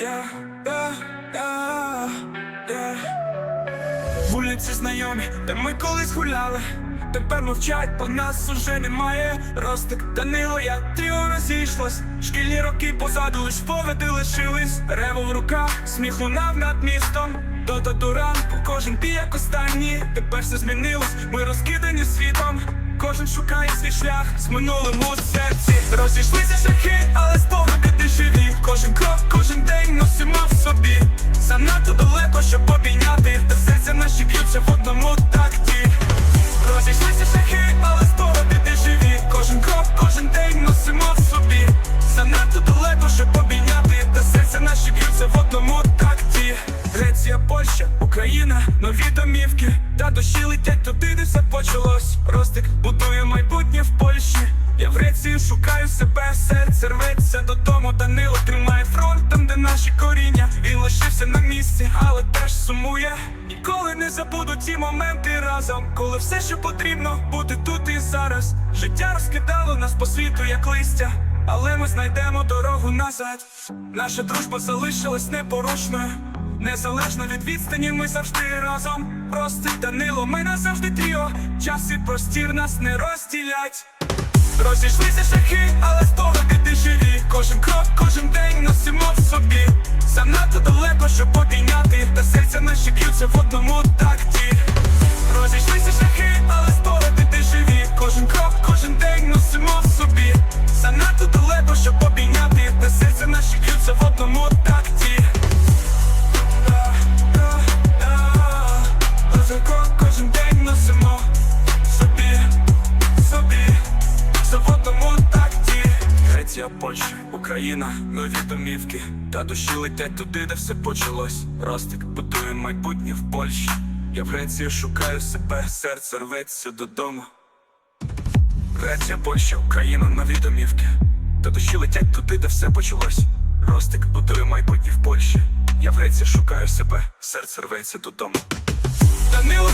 yeah, yeah, yeah, yeah. Вулиці знайомі, де ми колись гуляли. Тепер мовчать, бо нас уже немає. Ростик, Данило, я тріо розійшлось. Шкільні роки позаду лиш поведи лишились. Рево в руках, сміх лунав над містом. До ранку, кожен пій як останній. Тепер все змінилось, ми розкидані світом. Кожен шукає свій шлях з минулим у серці. Розійшлися шляхи, але живі. Кожен крок, кожен день носимо в собі. Занадто далеко, щоб обійняти, та серця наші б'ються в одному такті. Розійшлися шляхи, але спогади ти живі. Кожен крок, кожен день носимо в собі. Занадто далеко, щоб обійняти, та серця наші б'ються в одному такті. Греція, Польща, Україна, нові домівки, та душі летять туди, де все почалось. Ростик будує майбутнє в Польщі. Я в Греції шукаю себе, серце рветься додому. Сумує. Ніколи не забуду ті моменти разом, коли все, що потрібно, бути тут і зараз. Життя розкидало нас по світу, як листя. Але ми знайдемо дорогу назад. Наша дружба залишилась непорушною. Незалежно від відстані, ми завжди разом. Простий Данило, ми назавжди тріо. Час і простір нас не розділять. Розійшлися шляхи, але спогади ти живі. Кожен крок, кожен день носимо в собі. Занадто далеко, щоб серця наші б'ються в одному Греція, Польща, Україна, нові домівки. Та душі летять туди, де все почалось. Ростик будує майбутнє в Польщі. Я в Греції шукаю себе, серце рветься додому. Греція, Польща, Україна, нові домівки. Та душі летять туди, де все почалось. Ростик будує майбутнє в Польщі. Я в Греції шукаю себе, серце рветься додому. Данило